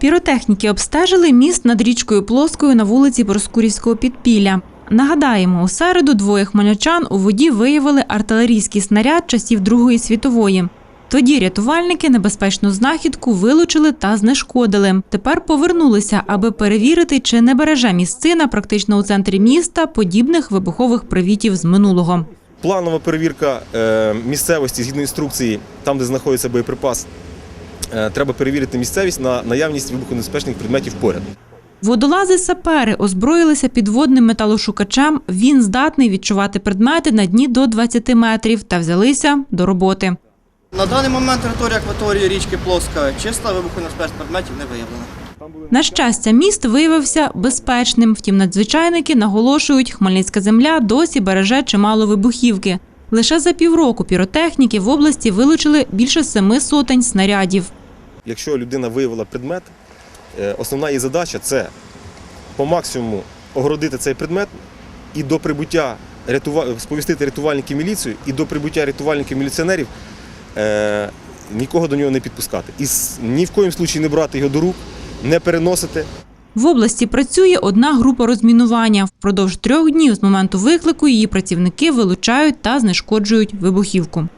Піротехніки обстежили міст над річкою Плоскою на вулиці Проскурівського підпілля. Нагадаємо, у середу двоє хмельничан у воді виявили артилерійський снаряд часів Другої світової. Тоді рятувальники небезпечну знахідку вилучили та знешкодили. Тепер повернулися, аби перевірити, чи не береже місцина практично у центрі міста подібних вибухових привітів з минулого. Планова перевірка е, місцевості згідно інструкції, там, де знаходиться боєприпас, треба перевірити місцевість на наявність вибухонебезпечних предметів поряд. Водолази-сапери озброїлися підводним металошукачем. Він здатний відчувати предмети на дні до 20 метрів та взялися до роботи. На даний момент територія акваторії річки Плоска чиста, вибухонебезпечних предметів не виявлено. На щастя, міст виявився безпечним. Втім, надзвичайники наголошують, Хмельницька земля досі береже чимало вибухівки. Лише за півроку піротехніки в області вилучили більше семи сотень снарядів. Якщо людина виявила предмет, е, основна її задача це по максимуму огородити цей предмет і до прибуття сповістити рятувальників міліцію, і до прибуття рятувальників міліціонерів е... нікого до нього не підпускати. І ні в коїм случаї не брати його до рук, не переносити. В області працює одна група розмінування. Впродовж трьох днів з моменту виклику її працівники вилучають та знешкоджують вибухівку.